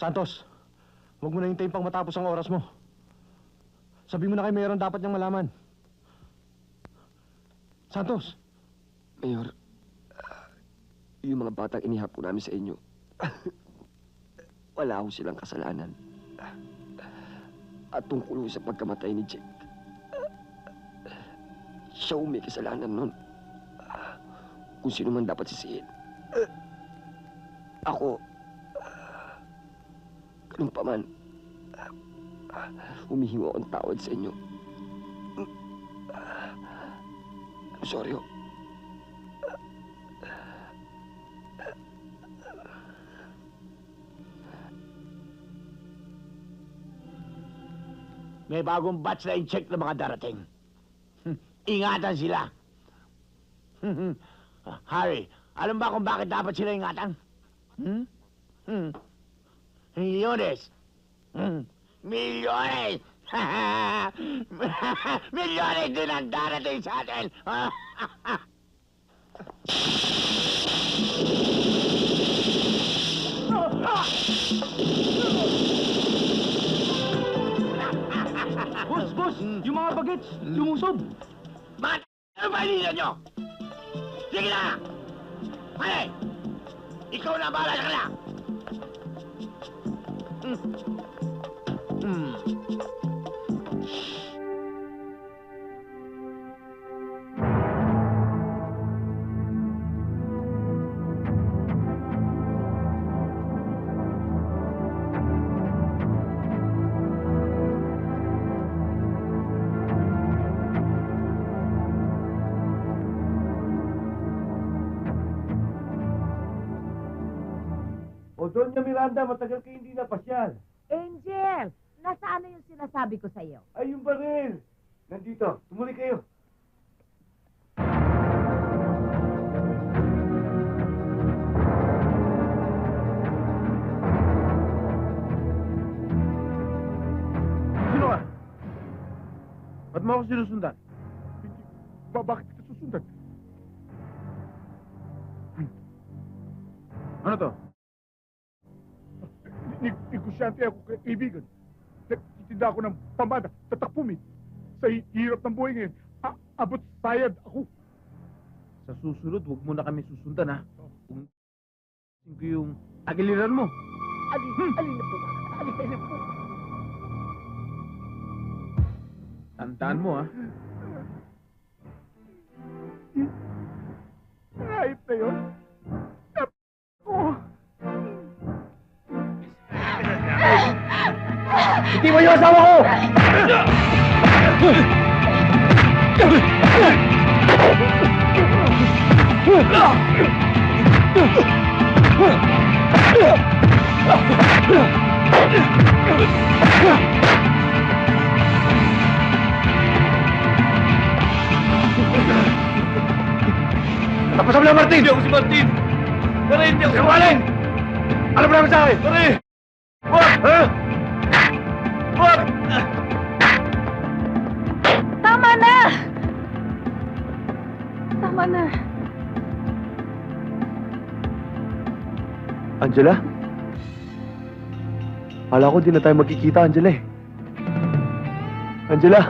Santos, huwag mo na hintayin pang matapos ang oras mo. Sabi mo na kay Mayor ang dapat niyang malaman. Santos, Mayor, ah, yung mga batang inihap ko namin sa inyo, wala ho silang kasalanan. At tungkol sa pagkamatay ni Jake, siya may kasalanan nun. Kung sino man dapat sisihin. Ako, ganun pa man, humihingo akong tawad sa inyo. I'm sorry ho. May bagong batch na in-check na mga darating. Hmm, Ingatan sila. Harry, alam ba kung bakit dapat sila ingatan? Hmm? Hmm. Milyones. Hmm. Milyones! Milyones din ang darating sa atin! Boss, boss! Yung mga bagets, lumusob! Bakit? Ano ba hinihingan nyo? Sige na! Pare! Ikaw na bahala sa kanila! Gracias. Doña Miranda, matagal kayo hindi napasyal. Angel, nasaan na yung sinasabi ko sa iyo? Ay, yung baril! Nandito, tumuli kayo. Sino ka? Ba't mo ako sinusundan? Ba bakit kita susundan? Ano to? Ni negosyante ako kay kaibigan. Nagtitinda ako ng pamada, tatakpumi. Sa hi- hirap ng buhay ngayon, abot sayad ako. Sa susunod, huwag mo na kami susundan, ha? Kung ko yung agiliran mo. Alin, alin na po? Alin na po? Tandaan mo, ha? Kahit na yun, mo yung asawa ko! Tapos mo na, Martin! Hindi ako si Martin! Pare, hindi ako si Martin! Alam mo naman sa akin! Pare! Wag! Ha? Angela? Kala ko di na tayo magkikita, Angela eh. Angela?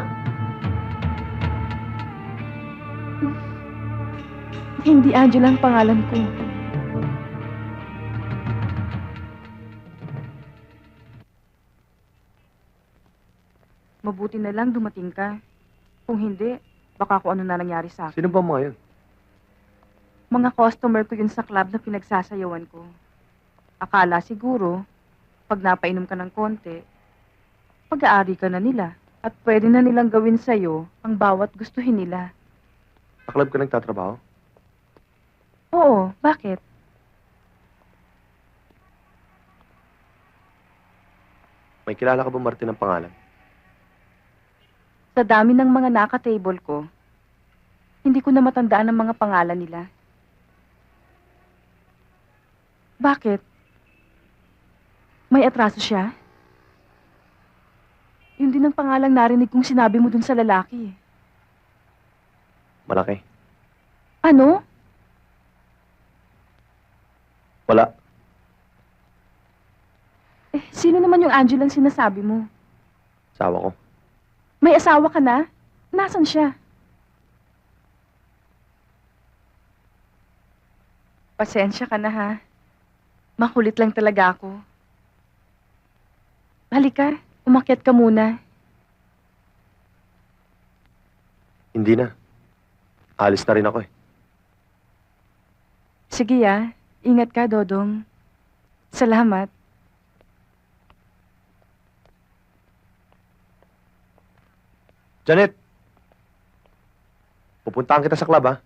Hindi Angela ang pangalan ko. Mabuti na lang dumating ka. Kung hindi, baka kung ano na nangyari sa akin. Sino ba mga yun? Mga customer ko yun sa club na pinagsasayawan ko. Akala siguro, pag napainom ka ng konti, pag-aari ka na nila. At pwede na nilang gawin sa'yo ang bawat gustuhin nila. Sa club ka nagtatrabaho? Oo, bakit? May kilala ka ba Martin ng pangalan? Sa dami ng mga naka-table ko, hindi ko na matandaan ang mga pangalan nila. Bakit? May atraso siya? Yun din ang pangalang narinig kong sinabi mo dun sa lalaki. Malaki. Ano? Wala. Eh, Sino naman yung Angel ang sinasabi mo? Sawa ko. May asawa ka na? Nasaan siya? Pasensya ka na ha. Makulit lang talaga ako. Halika, umakyat ka muna. Hindi na. Alis na rin ako eh. Sige ah, ingat ka, Dodong. Salamat. Janet! Pupuntahan kita sa club, ha?